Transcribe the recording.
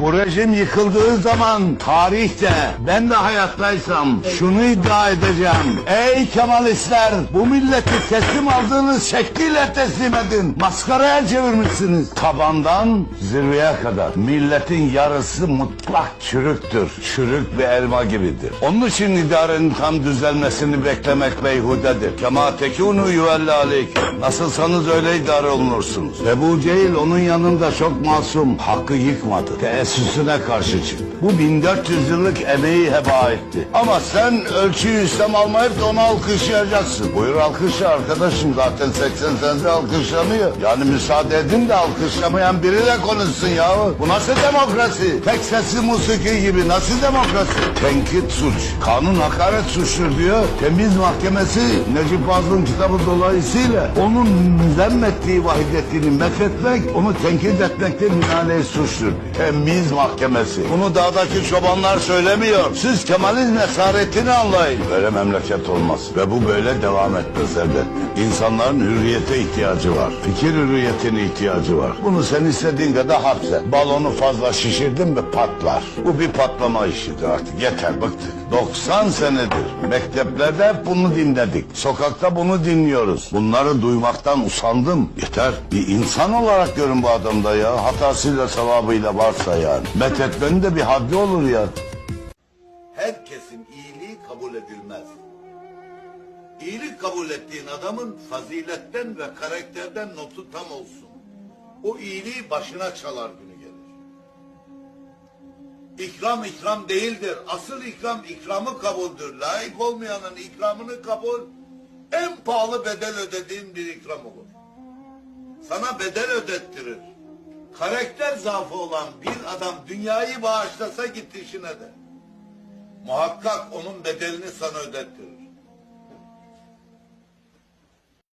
Bu rejim yıkıldığı zaman tarihte ben de hayattaysam şunu iddia edeceğim. Ey Kemalistler bu milleti teslim aldığınız şekliyle teslim edin. Maskaraya çevirmişsiniz. Tabandan zirveye kadar. Milletin yarısı mutlak çürüktür. Çürük bir elma gibidir. Onun için idarenin tam düzelmesini beklemek beyhudedir. Kema tekunu yüvelle aleyk. Nasılsanız öyle idare olunursunuz. Ebu Cehil onun yanında çok masum. Hakkı yıkmadı. Teessüsüne karşı çıktı. Bu 1400 yıllık emeği heba etti. Ama sen ölçüyü İslam almayıp da onu alkışlayacaksın. Buyur alkışla arkadaşım. Zaten 80 senede alkışlanıyor. Yani müsaade edin de alkışlamayan biriyle konuşsun yahu. Bu nasıl demokrasi? Tek sesli musiki gibi nasıl demokrasi? Tenkit suç. Kanun hakaret suçtur diyor. Temiz mahkemesi Necip Fazıl'ın kitabı dolayısıyla onun zemmettiği vahidetini mefetmek, onu tenkit etmekte minane suçtur. diyor. Temiz mahkemesi. Bunu dağdaki çobanlar söylemiyor. Siz Kemal'in esaretini anlayın. Böyle memleket olmaz. Ve bu böyle devam etmez elbet. İnsanların hürriyete ihtiyacı var. Fikir hürriyetine ihtiyacı var. Bunu sen istediğin kadar hapset. Balonu fazla şişirdin mi patlar. Bu bir patlama işidir artık. Yeter bıktık. 90 senedir mekteplerde hep bunu dinledik. Sokakta bunu dinliyoruz. Bunları duymaktan usandım. Yeter. Bir insan olarak görün bu adamda ya. Hatasıyla sevabıyla varsa yani. Methetmenin de bir haddi olur ya. Herkesin iyiliği kabul edilmez. İyilik kabul ettiğin adamın faziletten ve karakterden notu tam olsun. O iyiliği başına çalar günü gelir. İkram ikram değildir. Asıl ikram ikramı kabuldür. Layık olmayanın ikramını kabul en pahalı bedel ödediğin bir ikram olur. Sana bedel ödettirir. Karakter zaafı olan bir adam dünyayı bağışlasa git işine de. Muhakkak onun bedelini sana ödettirir.